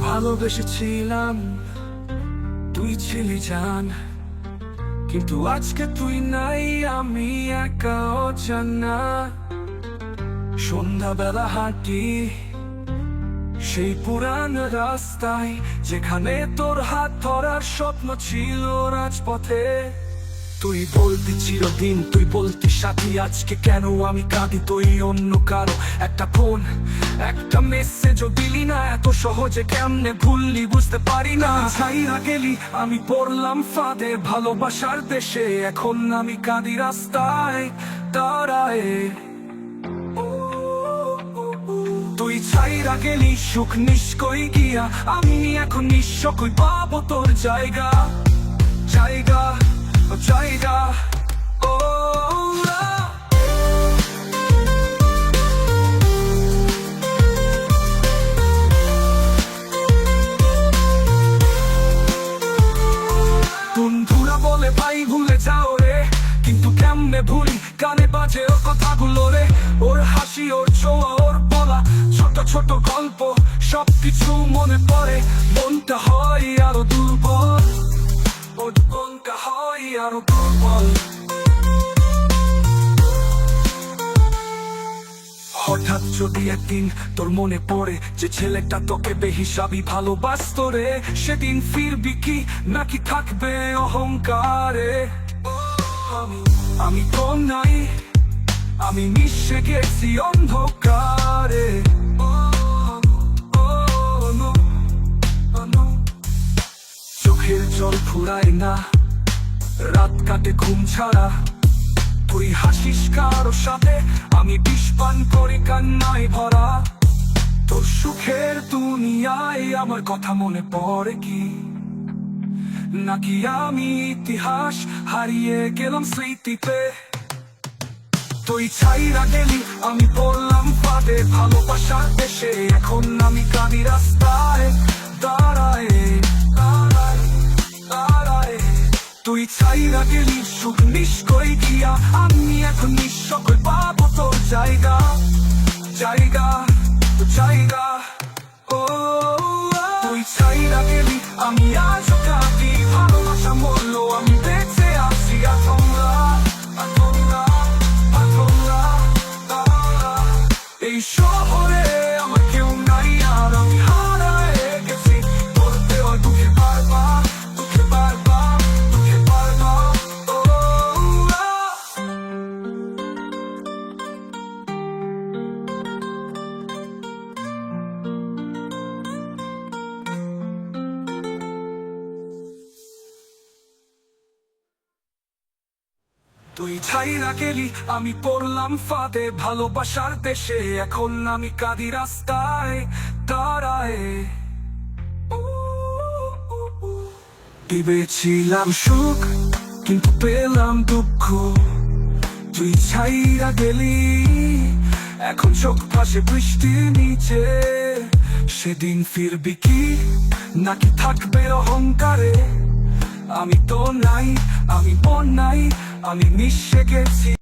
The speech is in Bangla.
ভালোবেসেছিলাম তুই ছিলি জান। কিন্তু আজকে তুই নাই আমি একা অজানা। সন্ধ্যাবেলা হাঁটি সেই পুরান রাস্তায় যেখানে তোর হাত ধরার স্বপ্ন ছিল রাজপথে। তুই বলতি চিরদিন, তুই বলতি সাথী, আজকে কেন আমি কাঁদি তুই অন্য কারও? একটা ফোন, একটা মেসেজও দিলি না, এত সহজে কেমনে ভুললি বুঝতে পারি না। ছাইরা গেলি, আমি পড়লাম ফাঁদে, ভালোবাসার দেশে, এখন আমি কাঁদি রাস্তায় দাঁড়ায় ছাইরা গেলি সুখ নিষ্কই গিয়া, আমি এখন নিঃস্ব কই পাবো তোর জায়গা। জায়গা জায়গা, ও বন্ধুরা বলে, ভাই, ভুলে যাও রে। কিন্তু কেমনে ভুলি? কানে বাজে ওর কথাগুলো রে। ওর হাসি, ওর ছোঁয়া, ওর বলা ছোট ছোট গল্প, সবকিছু মনে পড়ে, মনটা হয় আরও দুর্বল। মনটা হয় আরও দুর্বল। হঠাৎ যদি একদিন তোর মনে পড়ে যে ছেলেটা তোকে বেহিসাবি ভালোবাসত রে, সেদিন ফিরবি কি নাকি থাকবে অহংকারে? আমি তো নাই। আমি মিশে গেছি অন্ধকারে। চোখের জল ফুরায় না, রাত কাটে ঘুম ছাড়া। তুই হাসিস কারও সাথে, আমি বিষ পান করি কান্নায় ভরা। তোর সুখের দুনিয়ায় আমার কথা মনে পড়ে কি? নাকি আমি ইতিহাস হারিয়ে গেলাম স্মৃতিতে? তুই ছাইরা গেলি, আমি পড়লাম ফাঁদে ভালোবাসার দেশে, এখন আমি কাঁদি রাস্তায় দাঁড়ায় তুই ছাইরা গেলি, সুখ নিষ্কই গিয়া, আমি এখন নিঃসকল পাবো তোর জায়গা জায়গা জায়গা। ও, তুই ছাইরা গেলি, আমি আজ কাঁদি, ভালোবাসা মরল আমি show. তুই ছাইরা গেলি, আমি পড়লাম ফাঁদে, ভালোবাসার দেশে। এখন আমি কাঁদি রাস্তায়, দাঁড়ায়। ভেবেছিলাম সুখ, কিন্তু পেলাম দুঃখ। তুই ছাইরা গেলি, এখন চোখ ভাসে বৃষ্টির নিচে। সেদিন ফিরবি কি, নাকি থাকবে অহংকারে? আমি তো নাই, আমি বন নাই আমি মিশে গেছি।